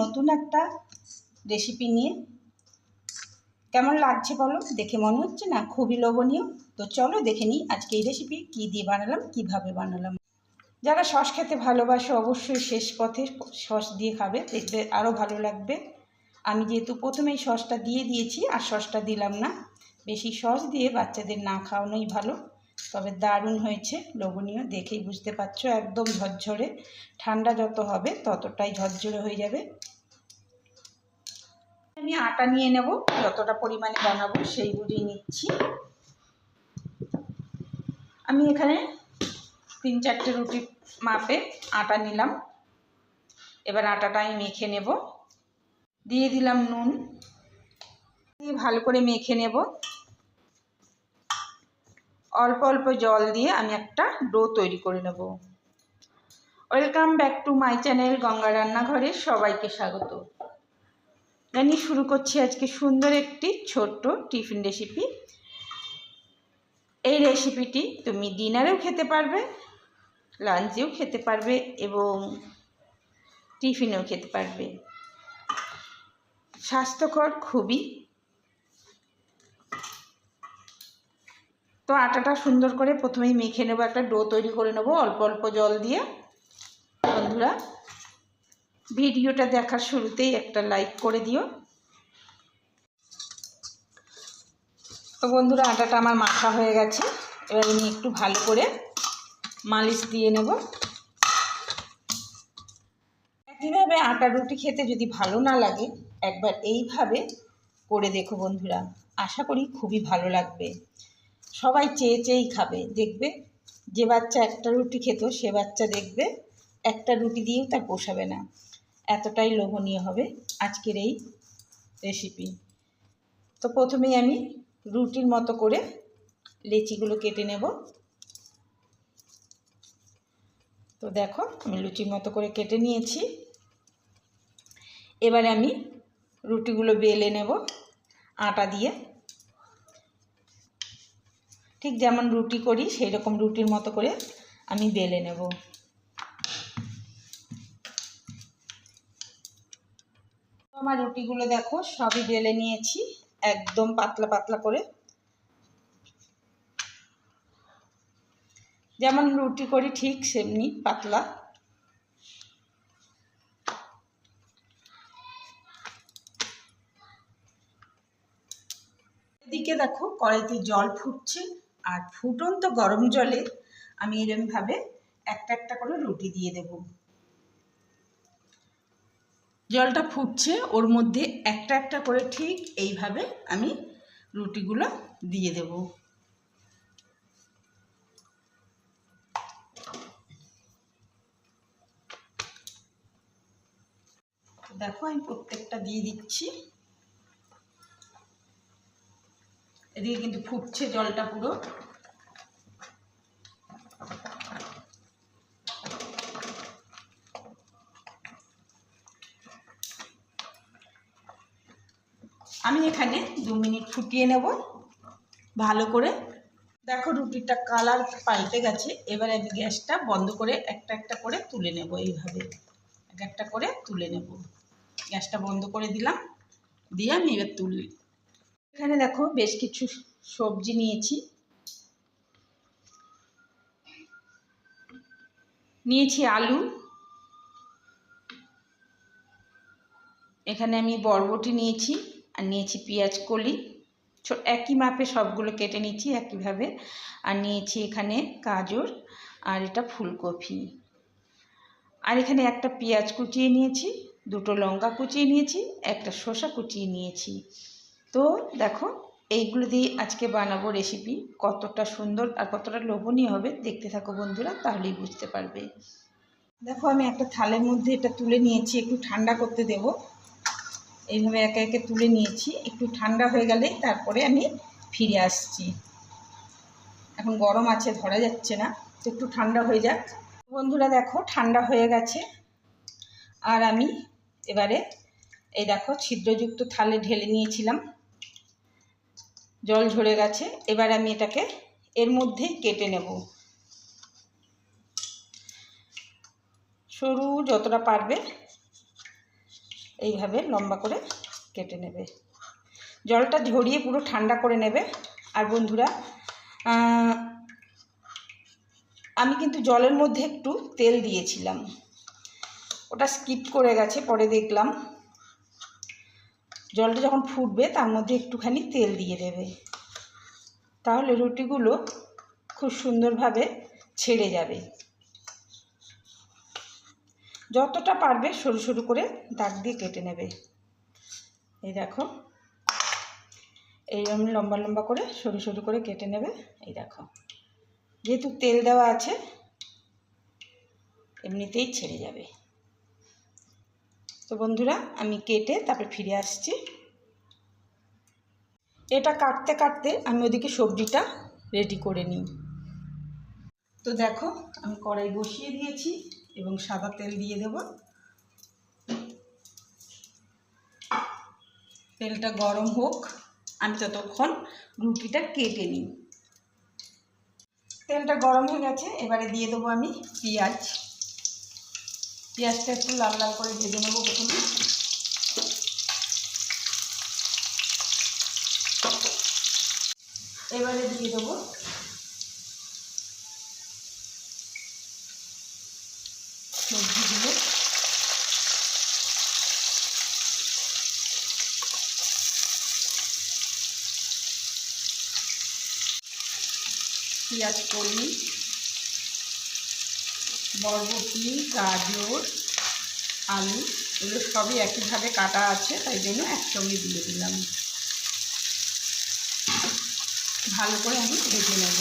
নতুন একটা রেসিপি নিয়ে। কেমন লাগছে বলো? দেখে মনে হচ্ছে না? খুবই লোভনীয়। তো চলো দেখে নিই আজকে এই রেসিপি কী দিয়ে বানালাম, কীভাবে বানালাম। যারা সস খেতে ভালোবাসে অবশ্যই শেষ পথে সস দিয়ে খাবে, দেখবে আরও ভালো লাগবে। আমি যেহেতু প্রথমেই সসটা দিয়ে দিয়েছি, আর সসটা দিলাম না। বেশি সস দিয়ে বাচ্চাদের না খাওয়ানোই ভালো। তবে দারুণ হয়েছে, লোভনীয়, দেখেই বুঝতে পারছ, একদম ঝরঝরে। ঠান্ডা যত হবে ততটাই ঝরঝরে হয়ে যাবে। আমি আটা নিয়ে নেব, যতটা পরিমাণে বানাবো সেই বুঝেই নিচ্ছি। আমি এখানে তিন চারটে রুটি মাপে আটা নিলাম। এবার আটাটা আমি মেখে নেব। দিয়ে দিলাম নুন। দিয়ে ভালো করে মেখে নেব। অল্প অল্প জল দিয়ে আমি একটা ডো তৈরি করে নেব। Welcome back to my channel Ganga রান্নাঘরে সবাইকে স্বাগত। জানি শুরু করছি আজকে সুন্দর একটি ছোট্ট টিফিন রেসিপি এই রেসিপিটি তুমি ডিনারেও খেতে পারবে লাঞ্চেও খেতে পারবে এবং টিফিনেও খেতে পারবে। স্বাস্থ্যকর খুবই। তো আটাটা সুন্দর করে প্রথমেই মেখে নেব, একটা ডো তৈরি করে নেব, অল্প অল্প জল দিয়ে। বন্ধুরা ভিডিওটা দেখার শুরুতেই একটা লাইক করে দিও। তো বন্ধুরা, আটাটা আমার মাখা হয়ে গেছে। এবার আমি একটু ভালো করে মালিশ দিয়ে নেব। একইভাবে আটা রুটি খেতে যদি ভালো না লাগে, একবার এইভাবে করে দেখো বন্ধুরা। আশা করি খুবই ভালো লাগবে। সবাই চেয়ে চেয়েই খাবে। দেখবে, যে বাচ্চা একটা রুটি খেত, সে বাচ্চা দেখবে একটা রুটি দিয়েও তার পোষাবে না। এতটাই লোভনীয় হবে আজকের এই রেসিপি তো প্রথমেই আমি রুটির মতো করে লেচিগুলো কেটে নেব। তো দেখো, আমি লুচির মতো করে কেটে নিয়েছি। এবারে আমি রুটিগুলো বেলে নেব আটা দিয়ে। ঠিক যেমন রুটি করি সেই রকম রুটির মতো করে আমি বেলে নেব। আমার রুটিগুলো দেখো, সবই বেলে নিয়েছি, একদম পাতলা পাতলা করে। যেমন রুটি করি ঠিক সেমনি পাতলা। এদিকে দেখো কড়াইতে জল ফুটছে, আর ফুটন্ত গরম জলে আমি এরমভাবে একটা একটা করে রুটি দিয়ে দেব। জলটা ফুটছে, ওর মধ্যে একটা একটা করে ঠিক এইভাবে আমি রুটিগুলো দিয়ে দেব। দেখো আমি প্রত্যেকটা দিয়ে দিচ্ছি। এদিকে কিন্তু ফুটছে জলটা পুরো আমি এখানে দু মিনিট ফুটিয়ে নেব। ভালো করে। দেখো রুটিটা কালার পাল্টে গেছে। এবারে আমি গ্যাসটা বন্ধ করে একটা একটা করে তুলে নেব এইভাবে। এক একটা করে তুলে নেব। গ্যাসটা বন্ধ করে দিলাম। দিয়ে আমি এবার তুলি এখানে দেখো বেশ কিছু সবজি নিয়েছি। নিয়েছি আলু। এখানে আমি বরবটি নিয়েছি। আর নিয়েছি পেঁয়াজ কলি। একই মাপে সবগুলো কেটে নিচ্ছি একইভাবে। আর নিয়েছি এখানে গাজর আর এটা ফুলকপি। আর এখানে একটা পেঁয়াজ কুচিয়ে নিয়েছি, দুটো লঙ্কা কুচিয়ে নিয়েছি, একটা শসা কুচিয়ে নিয়েছি। তো দেখো, এইগুলো দিয়ে আজকে বানাবো রেসিপি কতটা সুন্দর আর কতটা লোভনীয় হবে দেখতে থাকো বন্ধুরা, তাহলেই বুঝতে পারবে। দেখো আমি একটা থালের মধ্যে এটা তুলে নিয়েছি, একটু ঠান্ডা করতে দেব। এইভাবে একে একে তুলে নিয়েছি। একটু ঠান্ডা হয়ে গেলেই তারপরে আমি ফিরে আসছি। এখন গরম আছে, ধরা যাচ্ছে না। তো একটু ঠান্ডা হয়ে যাক। বন্ধুরা দেখো, ঠান্ডা হয়ে গেছে। আর আমি এবারে এই দেখো, ছিদ্রযুক্ত থালে ঢেলে নিয়েছিলাম। জল ঝরে গেছে। এবার আমি এটাকে এর মধ্যেই কেটে নেব। সরু যতটা পারবে এইভাবে লম্বা করে কেটে নেবে। জলটা ঝরিয়ে পুরো ঠান্ডা করে নেবে। আর বন্ধুরা আমি কিন্তু জলের মধ্যে একটু তেল দিয়েছিলাম। ওটা স্কিপ করে গেছে, পরে দেখলাম। জলটা যখন ফুটবে, তার মধ্যে একটুখানি তেল দিয়ে দেবে। তাহলে রুটিগুলো খুব সুন্দরভাবে ছেড়ে যাবে। যতটা পারবে সরু সরু করে দাগ দিয়ে কেটে নেবে। এই দেখো। এইরকম লম্বা লম্বা করে সরু সরু করে কেটে নেবে। এই দেখো। যেহেতু তেল দেওয়া আছে, এমনিতেই ছেড়ে যাবে। তো বন্ধুরা, আমি কেটে তারপরে ফিরে আসছি। এটা কাটতে কাটতে আমি ওদিকে সবজিটা রেডি করে নিই। তো দেখো, আমি কড়াই বসিয়ে দিয়েছি। এবং সাদা তেল দিয়ে দেব। তেলটা গরম হোক, আমি ততক্ষণ রুটিটা কেটে নিই। তেলটা গরম হয়ে গেছে, এবারে দিয়ে দেবো আমি পেঁয়াজ। পেঁয়াজটা একটু লাল লাল করে ভেজে নেব প্রথমে। এবারে দিয়ে দেবো সবজিগুলো পেঁয়াজ কলি, বরবটি, গাজর, আলু, এগুলো সবই একইভাবে কাটা আছে, তাই জন্য একসঙ্গে দিয়ে দিলাম। ভালো করে আমি ভেজে নেব।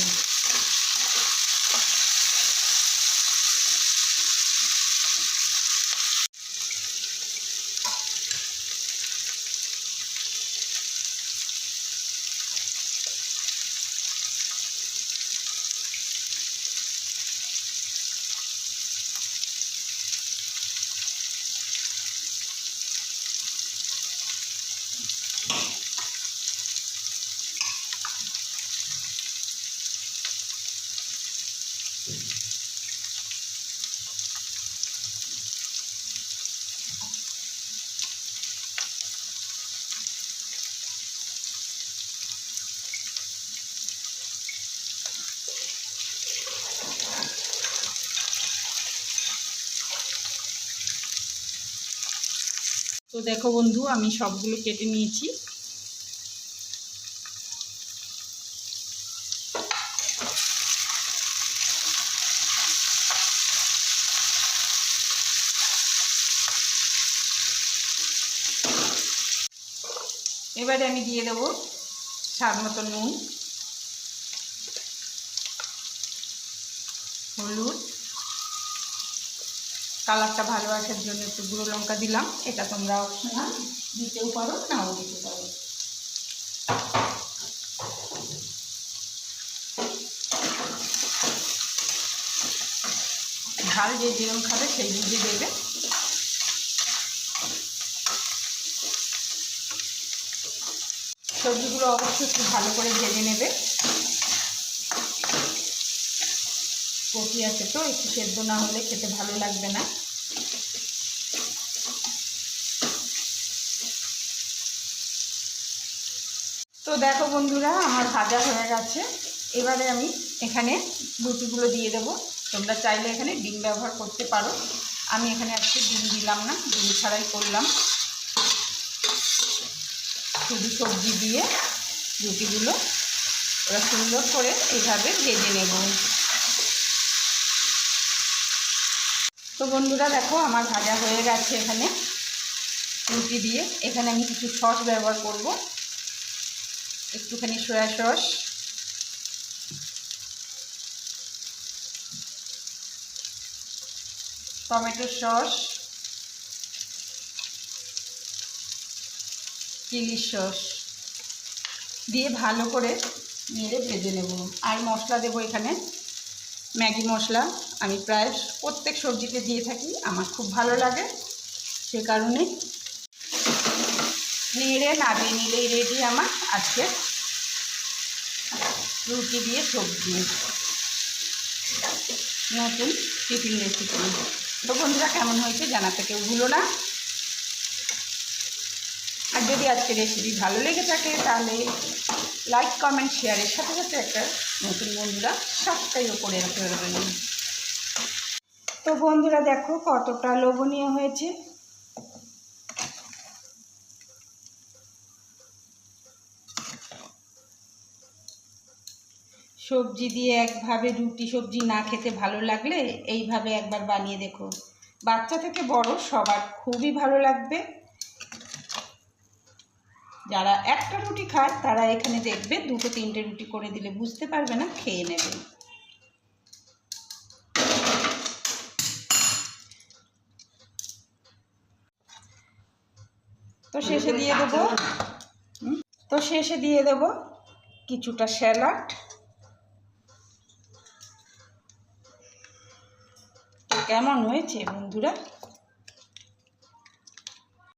দেখো বন্ধু আমি সবগুলো কেটে নিয়েছি। এবারে আমি দিয়ে দেবো স্বাদ মতো নুন হলুদ কালারটা ভালো আসার জন্য একটু গুঁড়ো লঙ্কা দিলাম। এটা তোমরা অপশনাল দিতেও পারো, নাও দিতে পারো। ঝাল যে যেরকম খাবে সেই বুঝে দেবে। সবজিগুলো অবশ্যই একটু ভালো করে ভেজে নেবে। কপি আছে তো, একটু সেদ্ধ না হলে খেতে ভালো লাগবে না। তো দেখো বন্ধুরা, আমার ভাজা হয়ে গেছে। এবারে আমি এখানে রুটিগুলো দিয়ে দেবো। তোমরা চাইলে এখানে ডিম ব্যবহার করতে পারো। আমি এখানে আজকে ডিম দিলাম না, ডিম ছাড়াই করলাম। শুধু সবজি দিয়ে রুটিগুলো ওরা সুন্দর করে এইভাবে ভেজে নেব। তো বন্ধুরা দেখো, আমার ভাজা হয়ে গেছে এখানে। রুটি দিয়ে। এখানে আমি কিছু সস ব্যবহার করব। একটুখানি soya sauce. Tomato sauce. Chili sauce. দিয়ে ভালো করে নেড়ে ভেজে নেব। আর মশলা দেবো এখানে। ম্যাগি মশলা আমি প্রায় প্রত্যেক সবজিতে দিয়ে থাকি, আমার খুব ভালো লাগে সে কারণে। নেড়ে নাড়িয়ে নিলেই রেডি আমার আজকে রুটি দিয়ে সবজি। নতুন টিফিন রেসিপি তো বন্ধুরা, কেমন হয়েছে জানাতে কেউ ভুলো না। আর যদি আজকে রেসিপি ভালো লেগে থাকে, তাহলে লাইক কমেন্ট শেয়ারের সাথে সাথে একটা নতুন বন্ধুরা সাবস্ক্রাইবও করে পারবেন। তো বন্ধুরা দেখো কতটা লোভনীয় হয়েছে। সবজি দিয়ে একভাবে রুটি সবজি না খেতে ভালো লাগলে এইভাবে একবার বানিয়ে দেখো। বাচ্চা থেকে বড় সবার খুবই ভালো লাগবে। যারা একটা রুটি খায়, তারা এখানে দেখবে দুটো তিনটে রুটি করে দিলে বুঝতে পারবে না, খেয়ে নেবে। তো শেষে দিয়ে দেবো তো শেষে দিয়ে দেবো কিছুটা স্যালাড। কেমন হয়েছে বন্ধুরা?